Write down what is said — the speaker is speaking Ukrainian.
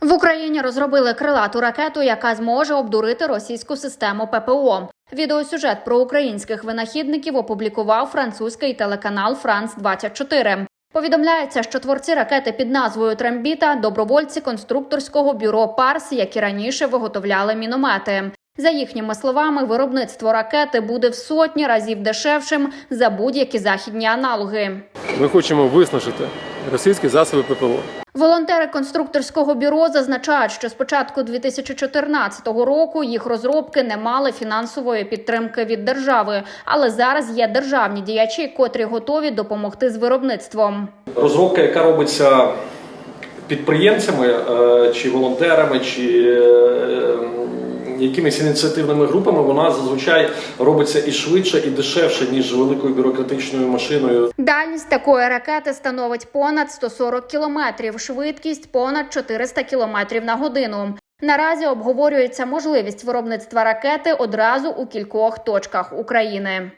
В Україні розробили крилату ракету, яка зможе обдурити російську систему ППО. Відеосюжет про українських винахідників опублікував французький телеканал Франс 24 Повідомляється, що творці ракети під назвою Трембіта добровольці конструкторського бюро Парс, які раніше виготовляли міномети. За їхніми словами, виробництво ракети буде в сотні разів дешевшим за будь-які західні аналоги. Ми хочемо виснажити російські засоби ППО. Волонтери конструкторського бюро зазначають, що з початку 2014 року їх розробки не мали фінансової підтримки від держави, але зараз є державні діячі, котрі готові допомогти з виробництвом. Розробка, яка робиться підприємцями е, чи волонтерами, чи е, якимись ініціативними групами, вона зазвичай робиться і швидше, і дешевше, ніж великою бюрократичною машиною. Дальність такої ракети становить понад 140 кілометрів, швидкість понад 400 кілометрів на годину. Наразі обговорюється можливість виробництва ракети одразу у кількох точках України.